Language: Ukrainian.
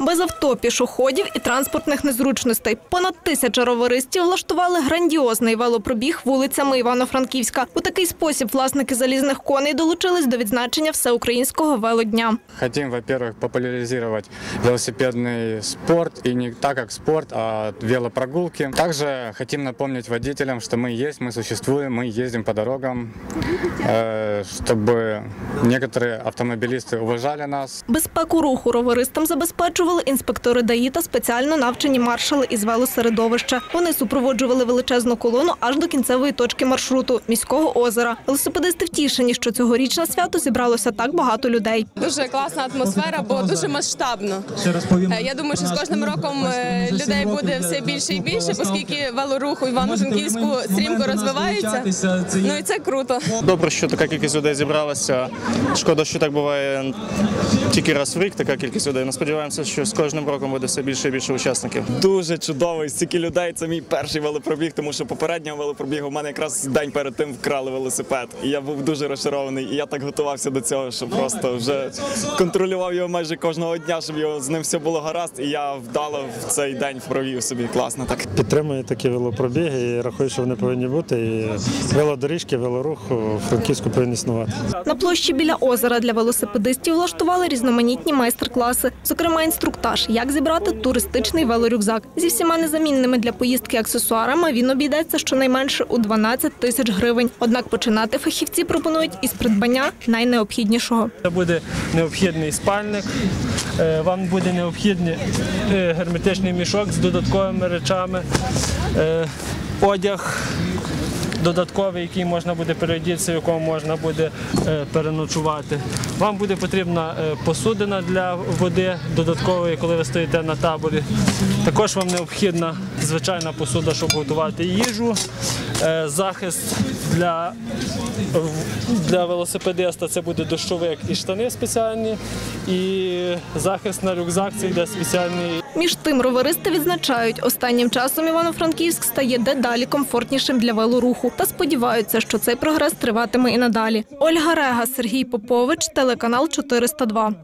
Без авто, пішоходів і транспортних незручностей. Понад тисяча роверистів влаштували грандіозний велопробіг вулицями Івано-Франківська. У такий спосіб власники залізних коней долучились до відзначення всеукраїнського велодня. Хотим, во-первых, популяризировать велосипедный спорт, и не так как спорт, а велопрогулки. Также хотим напомнить водителям, что мы есть, мы существуем, мы ездим по дорогам, э, чтобы некоторые автомобилисты уважали нас, Безпеку руху роверистам забезпечували інспектори ДАІ та спеціально навчені маршали із велосередовища. Вони супроводжували величезну колону аж до кінцевої точки маршруту міського озера. Велосипедисти втішені, що цьогоріч на свято зібралося так багато людей. Дуже класна атмосфера, бо дуже масштабно. Е, Я думаю, що з кожним роком е, людей буде все більше і більше, оскільки велорух у Івано-Франківську стрімко розвивається. Ну і це круто. Добре, що така кількість людей зібралася. Шкода, що так буває тільки раз в рік, така кількість людей. Ми сподіваємося, що з кожним роком буде все більше і більше учасників. Дуже чудовий стільки людей. Це мій перший велопробіг, тому що попереднього велопробігу в мене якраз день перед тим вкрали велосипед. І я був дуже розчарований. І я так готувався до цього, що просто вже контролював його майже кожного дня, щоб його з ним все було гаразд. І я вдало в цей день провів собі класно так. Підтримую такі велопробіги і рахую, що вони повинні бути. І велодоріжки, велорух у Франківську повинні існувати. На площі біля озера для велосипедистів влаштували різноманітні майстер-класи, зокрема інструктаж, як зібрати туристичний велорюкзак. Зі всіма незамінними для поїздки аксесуарами він обійдеться щонайменше у 12 тисяч гривень. Однак починати фахівці пропонують із придбання найнеобхіднішого. Це буде необхідний спальник, е, вам буде необхідний е, герметичний мішок з додатковими речами, е, одяг додатковий, який можна буде переодітися, в якому можна буде е, переночувати. Вам буде потрібна е, посудина для води додаткової, коли ви стоїте на таборі. Також вам необхідна звичайна посуда, щоб готувати їжу, Е, захист для для велосипедиста це буде дощовик і штани спеціальні, і захист на рюкзак це йде спеціальний Між тим роверисти відзначають, останнім часом Івано-Франківськ стає дедалі комфортнішим для велоруху та сподіваються, що цей прогрес триватиме і надалі. Ольга Рега, Сергій Попович, телеканал 402.